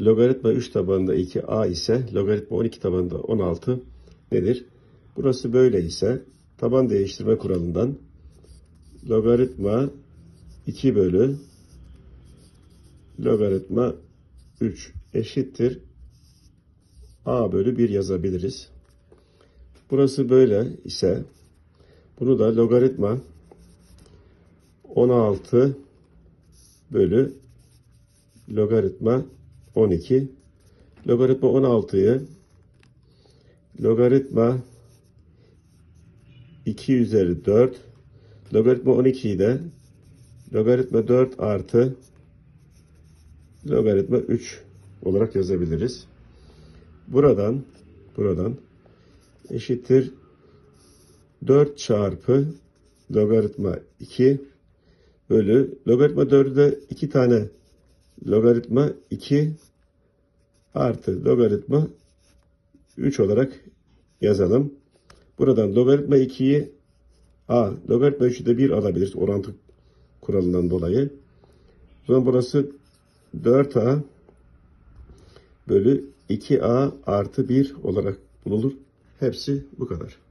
logaritma 3 tabanında 2a ise logaritma 12 tabanında 16 nedir? Burası böyle ise taban değiştirme kuralından logaritma 2 bölü logaritma 3 eşittir a bölü 1 yazabiliriz. Burası böyle ise bunu da logaritma 16 bölü logaritma 12 logaritma 16'yı logaritma 2 üzeri 4 logaritma 12'yi de logaritma 4 artı logaritma 3 olarak yazabiliriz. Buradan buradan eşittir 4 çarpı logaritma 2 bölü logaritma 4'ü de 2 tane logaritma 2 artı logaritma 3 olarak yazalım. Buradan logaritma 2'yi a logaritma 3'ü de 1 alabiliriz orantı kuralından dolayı. O zaman burası 4a bölü 2a artı 1 olarak bulunur. Hepsi bu kadar.